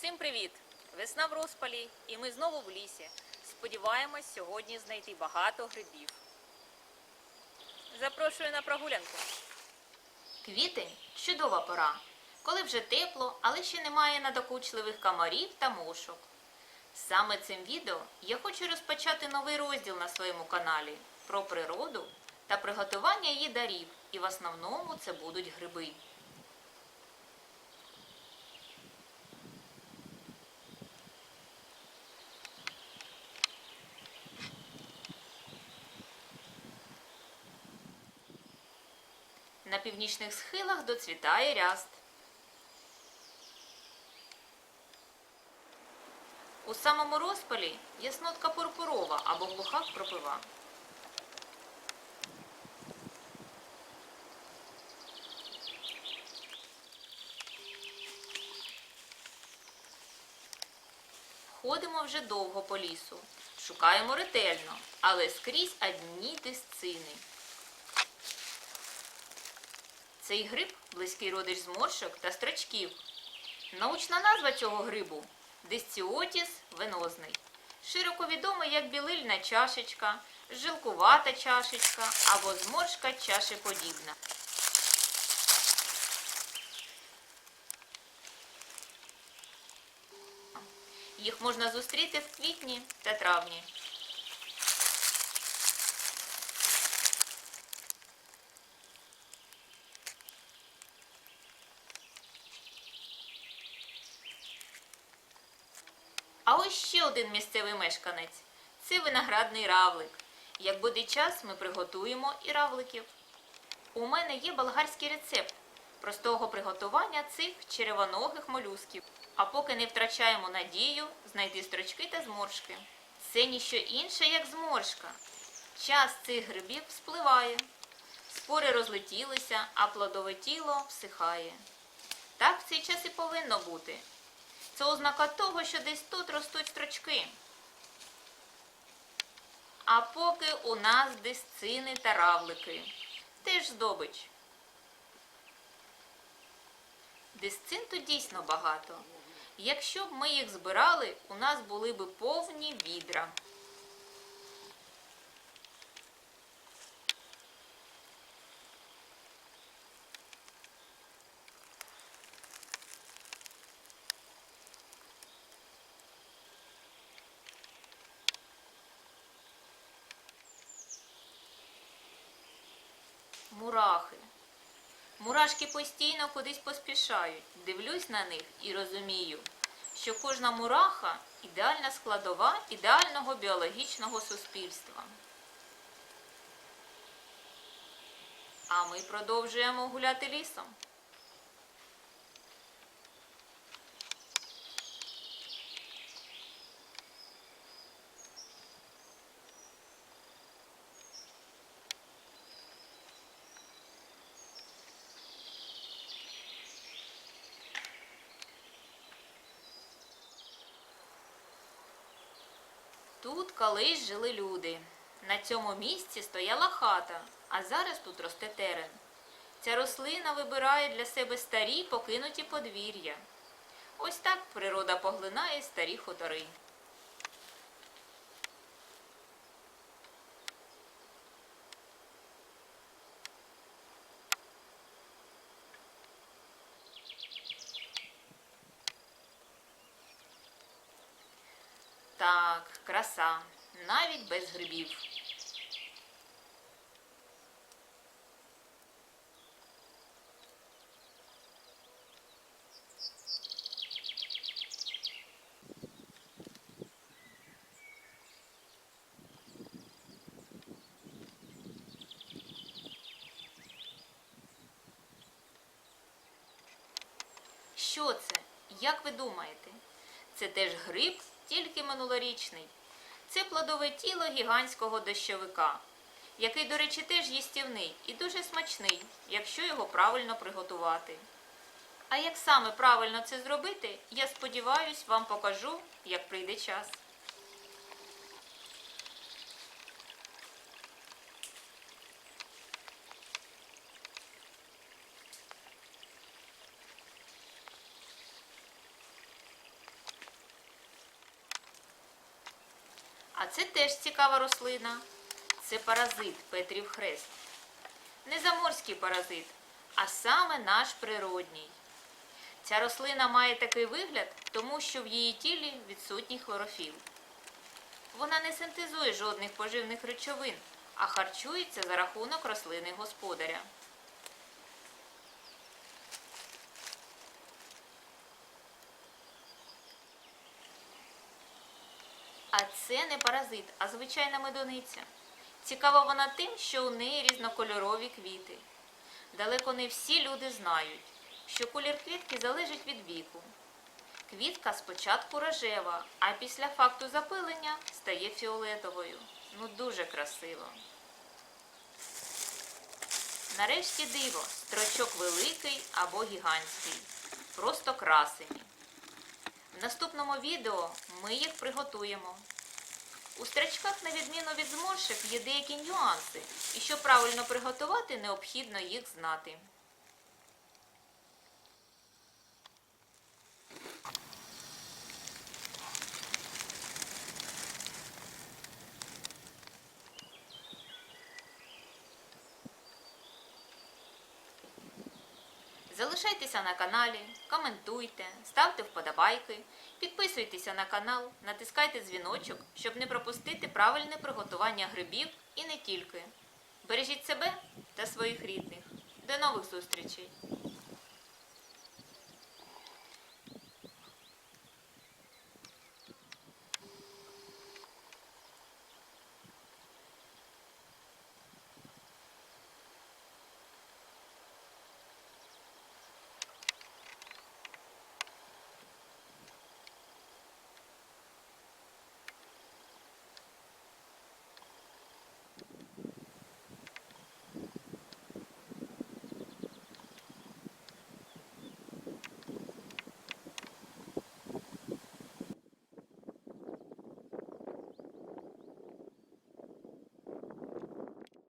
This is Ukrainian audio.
Всім привіт! Весна в розпалі, і ми знову в лісі. Сподіваємось сьогодні знайти багато грибів. Запрошую на прогулянку. Квітень чудова пора, коли вже тепло, але ще немає надокучливих комарів та мушок. Саме цим відео я хочу розпочати новий розділ на своєму каналі про природу та приготування її дарів, і в основному це будуть гриби. На північних схилах доцвітає ряст. У самому розпалі яснотка пурпурова або глуха кропива. Ходимо вже довго по лісу. Шукаємо ретельно, але скрізь одні дисцини. Цей гриб близький родич зморшок та строчків. Научна назва цього грибу дисціотіс венозний. Широко відомий як білильна чашечка, жилкувата чашечка або зморшка чашеподібна. Їх можна зустріти в квітні та травні. А ще один місцевий мешканець це виноградний равлик. Як буде час, ми приготуємо і равликів. У мене є болгарський рецепт простого приготування цих черевоногих молюсків. А поки не втрачаємо надію знайти строчки та зморшки. Це ніщо інше, як зморшка. Час цих грибів спливає. Спори розлетілися, а плодове тіло всихає. Так в цей час і повинно бути. Це ознака того, що десь тут ростуть строчки. А поки у нас дисцини та равлики. Теж здобич. Дисцин тут дійсно багато. Якщо б ми їх збирали, у нас були б повні відра. Мурахи. Мурашки постійно кудись поспішають. Дивлюсь на них і розумію, що кожна мураха ідеальна складова ідеального біологічного суспільства. А ми продовжуємо гуляти лісом. Тут колись жили люди. На цьому місці стояла хата, а зараз тут росте терен. Ця рослина вибирає для себе старі покинуті подвір'я. Ось так природа поглинає старі хутори. Так, краса, навіть без грибів. Що це? Як ви думаєте? Це теж гриб, тільки минулорічний. Це плодове тіло гігантського дощовика, який, до речі, теж їстівний і дуже смачний, якщо його правильно приготувати. А як саме правильно це зробити, я сподіваюсь, вам покажу, як прийде час. Це теж цікава рослина. Це паразит Петрів хрест. Не заморський паразит, а саме наш природній. Ця рослина має такий вигляд, тому що в її тілі відсутній хлорофіл. Вона не синтезує жодних поживних речовин, а харчується за рахунок рослини господаря. А це не паразит, а звичайна медуниця. Цікава вона тим, що у неї різнокольорові квіти. Далеко не всі люди знають, що колір квітки залежить від віку. Квітка спочатку рожева, а після факту запилення стає фіолетовою. Ну дуже красиво. Нарешті диво, строчок великий або гігантський. Просто красені. В наступному відео ми їх приготуємо. У стрічках, на відміну від зморшок, є деякі нюанси, і щоб правильно приготувати, необхідно їх знати. Залишайтеся на каналі, коментуйте, ставте вподобайки, підписуйтеся на канал, натискайте дзвіночок, щоб не пропустити правильне приготування грибів і не тільки. Бережіть себе та своїх рідних. До нових зустрічей!